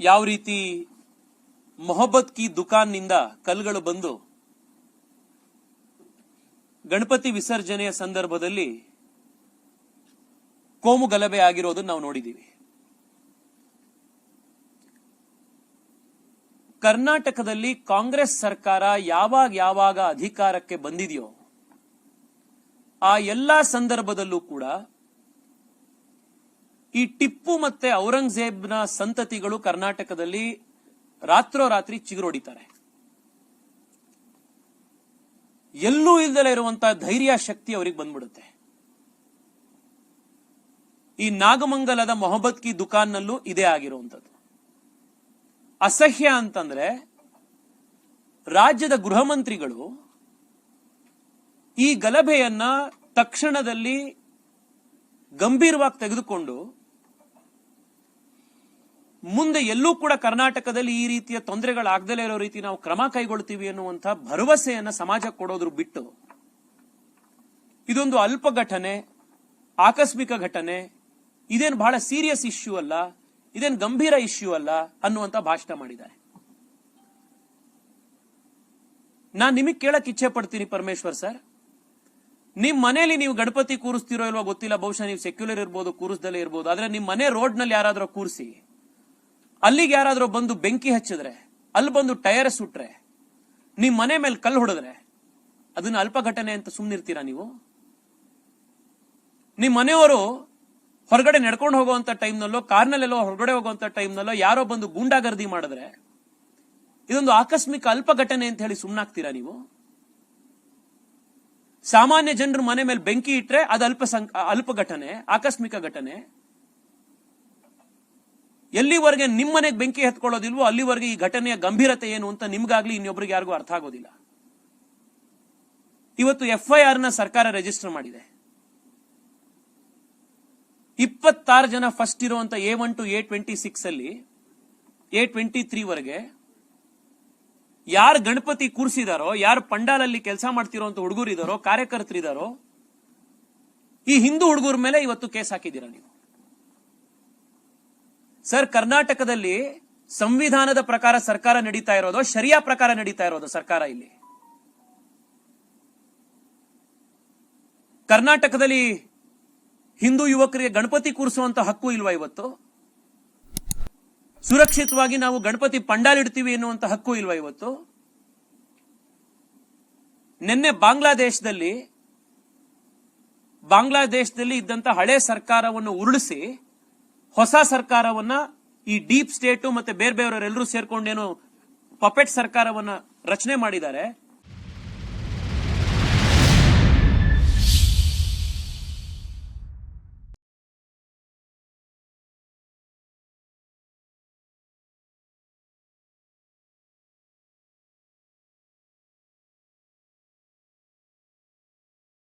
ಯಾವ ರೀತಿ ಮೊಹಬ್ಬತ್ ಕಿ ದುಕಾನ್ನಿಂದ ಕಲ್ಗಳು ಬಂದು ಗಣಪತಿ ವಿಸರ್ಜನೆಯ ಸಂದರ್ಭದಲ್ಲಿ ಕೋಮು ಗಲಭೆ ಆಗಿರೋದನ್ನ ನಾವು ನೋಡಿದ್ದೀವಿ. ಕರ್ನಾಟಕದಲ್ಲಿ ಕಾಂಗ್ರೆಸ್ ಸರ್ಕಾರ ಯಾವಾಗ ಯಾವಾಗ ಅಧಿಕಾರಕ್ಕೆ ಬಂದಿದೆಯೋ ಆ ಎಲ್ಲಾ ಸಂದರ್ಭದಲ್ಲೂ ಕೂಡ ಈ ಟಿಪ್ಪು ಮತ್ತೆ ಔರಂಗಜೇಬ್ನ ಸಂತತಿಗಳು ಕರ್ನಾಟಕದಲ್ಲಿ ರಾತ್ರೋರಾತ್ರಿ ಚಿಗುರೊಡಿತಾರೆ ಎಲ್ಲೂ ಇಲ್ದಲೇ ಇರುವಂತಹ ಧೈರ್ಯ ಶಕ್ತಿ ಅವರಿಗೆ ಬಂದ್ಬಿಡುತ್ತೆ. ಈ ನಾಗಮಂಗಲದ ಮೊಹಬ್ಬತ್ ಕಿ ದುಕಾನ್ನಲ್ಲೂ ಇದೇ ಆಗಿರುವಂಥದ್ದು. ಅಸಹ್ಯ ಅಂತಂದ್ರೆ ರಾಜ್ಯದ ಗೃಹ ಮಂತ್ರಿಗಳು ಈ ಗಲಭೆಯನ್ನ ತಕ್ಷಣದಲ್ಲಿ ಗಂಭೀರವಾಗಿ ತೆಗೆದುಕೊಂಡು ಮುಂದೆ ಎಲ್ಲೂ ಕೂಡ ಕರ್ನಾಟಕದಲ್ಲಿ ಈ ರೀತಿಯ ತೊಂದರೆಗಳಾಗದಲೇ ಇರೋ ರೀತಿ ನಾವು ಕ್ರಮ ಕೈಗೊಳ್ತೀವಿ ಅನ್ನುವಂಥ ಭರವಸೆಯನ್ನ ಸಮಾಜ ಕೊಡೋದ್ರ ಬಿಟ್ಟು ಇದೊಂದು ಅಲ್ಪ ಘಟನೆ ಆಕಸ್ಮಿಕ ಘಟನೆ, ಇದೇನು ಬಹಳ ಸೀರಿಯಸ್ ಇಶ್ಯೂ ಅಲ್ಲ, ಇದೇನು ಗಂಭೀರ ಇಶ್ಯೂ ಅಲ್ಲ ಅನ್ನುವಂತ ಭಾಷಣ ಮಾಡಿದ್ದಾರೆ. ನಾನ್ ನಿಮಗೆ ಕೇಳಕ್ ಇಚ್ಛೆ ಪಡ್ತೀನಿ ಪರಮೇಶ್ವರ್ ಸರ್. ನಿಮ್ ಮನೇಲಿ ನೀವು ಗಣಪತಿ ಕೂರಿಸ್ತಿರೋ ಇಲ್ವೋ ಗೊತ್ತಿಲ್ಲ, ಬಹುಶಃ ನೀವು ಸೆಕ್ಯುಲರ್ ಇರ್ಬೋದು, ಕೂರಿಸ್ದಲೇ ಇರ್ಬೋದು, ಆದ್ರೆ ನಿಮ್ ಮನೆ ರೋಡ್ನಲ್ಲಿ ಯಾರಾದ್ರೂ ಕೂರಿಸಿ. ಅಲ್ಲಿಗೆ ಯಾರಾದರೂ ಬಂದು ಬೆಂಕಿ ಹಚ್ಚಿದ್ರೆ, ಅಲ್ಲಿ ಬಂದು ಟೈರ್ ಸುಟ್ರೆ, ನಿಮ್ ಮನೆ ಮೇಲೆ ಕಲ್ಲು ಹೊಡೆದ್ರೆ, ಅದನ್ನ ಅಲ್ಪ ಘಟನೆ ಅಂತ ಸುಮ್ಮನಿರ್ತೀರಾ ನೀವು? ನಿಮ್ ಮನೆಯವರು ಹೊರಗಡೆ ನಡ್ಕೊಂಡು ಹೋಗುವಂತ ಟೈಮ್ನಲ್ಲೋ, ಕಾರ್ನಲ್ಲೆಲ್ಲೋ ಹೊರಗಡೆ ಹೋಗುವಂತ ಟೈಮ್ನಲ್ಲೋ ಯಾರೋ ಬಂದು ಗೂಂಡಾಗರ್ದಿ ಮಾಡಿದ್ರೆ, ಇದೊಂದು ಆಕಸ್ಮಿಕ ಅಲ್ಪ ಘಟನೆ ಅಂತ ಹೇಳಿ ಸುಮ್ಮನಾಗ್ತೀರಾ ನೀವು? ಸಾಮಾನ್ಯ ಜನರು ಮನೆ ಮೇಲೆ ಬೆಂಕಿ ಇಟ್ರೆ ಅದು ಅಲ್ಪ ಅಲ್ಪ ಘಟನೆ ಆಕಸ್ಮಿಕ ಘಟನೆ. ಎಲ್ಲಿವರೆಗೆ ನಿಮ್ಮ ಮನೆಗೆ ಬೆಂಕಿ ಹತ್ಕೊಳ್ಳೋದಿಲ್ವೋ ಅಲ್ಲಿವರೆಗೆ ಈ ಘಟನೆಯ ಗಂಭೀರತೆ ಏನು ಅಂತ ನಿಮ್ಗಾಗ್ಲಿ ಇನ್ನೊಬ್ರಿಗೆ ಯಾರಿಗೂ ಅರ್ಥ ಆಗೋದಿಲ್ಲ. ಇವತ್ತು ಎಫ್ಐಆರ್ನ ಸರ್ಕಾರ ರಿಜಿಸ್ಟರ್ ಮಾಡಿದೆ. ಇಪ್ಪತ್ತಾರು ಜನ ಫಸ್ಟ್ ಇರುವಂತ A one to A twenty six ಅಲ್ಲಿ, ಎ ಟ್ವೆಂಟಿ ತ್ರೀ ವರೆಗೆ ಯಾರು ಗಣಪತಿ ಕೂರಿಸಿದಾರೋ, ಯಾರು ಪಂಡಾಲಲ್ಲಿ ಕೆಲಸ ಮಾಡ್ತಿರೋಂತ ಹುಡುಗರು ಇದಾರೋ ಕಾರ್ಯಕರ್ತರಿದಾರೋ, ಈ ಹಿಂದೂ ಹುಡುಗರ ಮೇಲೆ ಇವತ್ತು ಕೇಸ್ ಹಾಕಿದ್ದೀರಾ ನೀವು? ಸರ್ ಕರ್ನಾಟಕದಲ್ಲಿ ಸಂವಿಧಾನದ ಪ್ರಕಾರ ಸರ್ಕಾರ ನಡೀತಾ ಇರೋದು, ಶರಿಯಾ ಪ್ರಕಾರ ನಡೀತಾ ಇರೋದು ಸರ್ಕಾರ ಇಲ್ಲಿ. ಕರ್ನಾಟಕದಲ್ಲಿ ಹಿಂದೂ ಯುವಕರಿಗೆ ಗಣಪತಿ ಕೂರಿಸುವಂತ ಹಕ್ಕು ಇಲ್ವಾ ಇವತ್ತು? ಸುರಕ್ಷಿತವಾಗಿ ನಾವು ಗಣಪತಿ ಪಂಡಾಲ್ ಇಡ್ತೀವಿ ಎನ್ನುವಂತ ಹಕ್ಕು ಇಲ್ವಾ ಇವತ್ತು? ನಿನ್ನೆ ಬಾಂಗ್ಲಾದೇಶದಲ್ಲಿ ಬಾಂಗ್ಲಾದೇಶದಲ್ಲಿ ಇದ್ದಂತ ಹಳೆ ಸರ್ಕಾರವನ್ನು ಉರುಳಿಸಿ ಹೊಸ ಸರ್ಕಾರವನ್ನ ಈ ಡೀಪ್ ಸ್ಟೇಟು ಮತ್ತೆ ಬೇರೆ ಬೇರೆಯವರೆಲ್ಲರೂ ಸೇರ್ಕೊಂಡೇನು ಪಪೆಟ್ ಸರ್ಕಾರವನ್ನ ರಚನೆ ಮಾಡಿದ್ದಾರೆ.